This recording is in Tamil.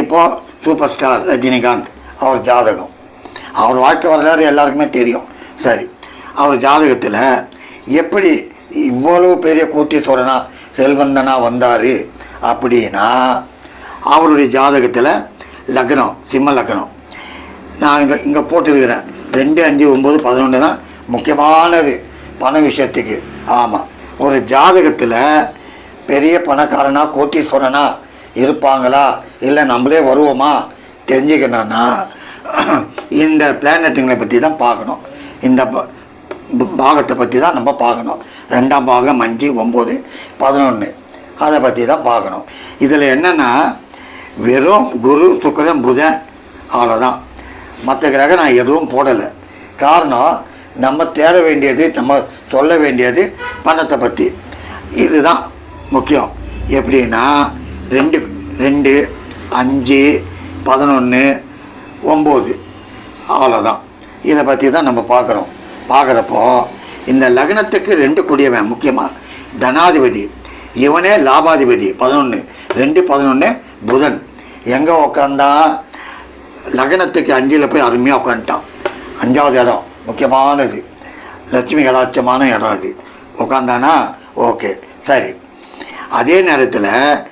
இப்போது சூப்பர் ஸ்டார் ரஜினிகாந்த் அவர் ஜாதகம். அவர் வாழ்க்கை வரலாறு எல்லாருக்குமே தெரியும். சரி அவர் ஜாதகத்தில் எப்படி இவ்வளவு பெரிய கோட்டீஸ்வரனா செல்வந்தனா வந்தார் அப்படின்னா அவருடைய ஜாதகத்தில் லக்னம் சிம்ம லக்னம். நான் இங்கே இங்கே போட்டிருக்கிறேன். ரெண்டு அஞ்சு ஒம்பது பதினொன்று தான் முக்கியமானது. பண விஷயத்துக்கு. ஆமாம் ஒரு ஜாதகத்தில் பெரிய பணக்காரனா கோட்டீஸ்வரனா இருப்பாங்களா? இல்லை நம்மளே வருவோமா? தெரிஞ்சுக்கணும்னா இந்த பிளானட்டுங்களை பற்றி தான் பார்க்கணும். இந்த ப- பாகத்தை பற்றி தான் நம்ம பார்க்கணும். ரெண்டாம் பாகம் அஞ்சு ஒம்பது பதினொன்று அதை பற்றி தான் பார்க்கணும். இதில் என்னென்னா வெறும் குரு சுக்கிரன் புதன் அவ்வளோதான் மற்ற கிரகம் நான் எதுவும் போடலை. காரணம் நம்ம தேட வேண்டியது நம்ம சொல்ல வேண்டியது பணத்தை பற்றி இதுதான் முக்கியம். எப்படின்னா ரெண்டு ரெண்டு அஞ்சு பதினொன்று ஒம்பது. அவ்வளோதான் இதை பற்றி தான் நம்ம பார்க்குறோம். பார்க்குறப்போ இந்த லக்னத்துக்கு ரெண்டு குடியவன் முக்கியமாக தனாதிபதி இவனே லாபாதிபதி பதினொன்று ரெண்டு பதினொன்று புதன். எங்கே உக்காந்தா? லக்னத்துக்கு அஞ்சில் போய் அருமையாக உட்காந்துட்டான் அஞ்சாவது இடம் முக்கியமானது. லட்சுமி கடாட்சமான இடம் அது. உட்காந்தானா ஓகே. சரி. அதே நேரத்தில்